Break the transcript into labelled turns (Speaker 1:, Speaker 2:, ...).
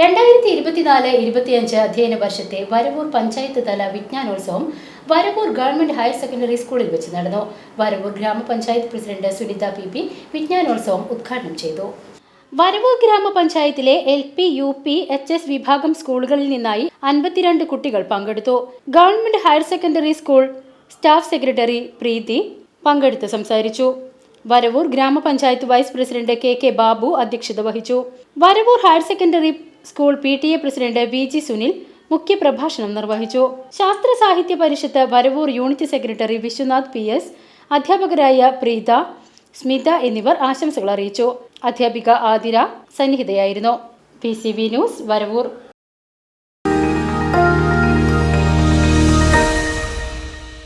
Speaker 1: രണ്ടായിരത്തി ഇരുപത്തിനാല് ഇരുപത്തിയഞ്ച് അധ്യയന വർഷത്തെ വരവൂർ പഞ്ചായത്ത് തല വിജ്ഞാനോത്സവം വരവൂർ ഗവൺമെന്റ് ഹയർ സെക്കൻഡറി സ്കൂളിൽ വെച്ച് നടന്നു. Varavoor grama panchayat president Sunitha P P വിജ്ഞാനോത്സവം ഉദ്ഘാടനം ചെയ്തു. വരവൂർ ഗ്രാമപഞ്ചായത്തിലെ L P U P H S വിഭാഗം സ്കൂളുകളിൽ നിന്നായി അൻപത്തിരണ്ട് കുട്ടികൾ പങ്കെടുത്തു. Government higher secondary school staff secretary Preethi പങ്കെടുത്ത് സംസാരിച്ചു. Varavoor grama panchayat vice president K K Babu അധ്യക്ഷത വഹിച്ചു. Varavoor higher secondary school P T A president V G Sunil മുഖ്യപ്രഭാഷണം നിർവഹിച്ചു. Sasthra Sahithya Parishad Varavoor unit secretary Viswanath P S അധ്യാപകരായ പ്രീത സ്മിത എന്നിവർ ആശംസകൾ അറിയിച്ചു. അധ്യാപിക Athira സന്നിഹിതയായിരുന്നു. P C B news Varavoor.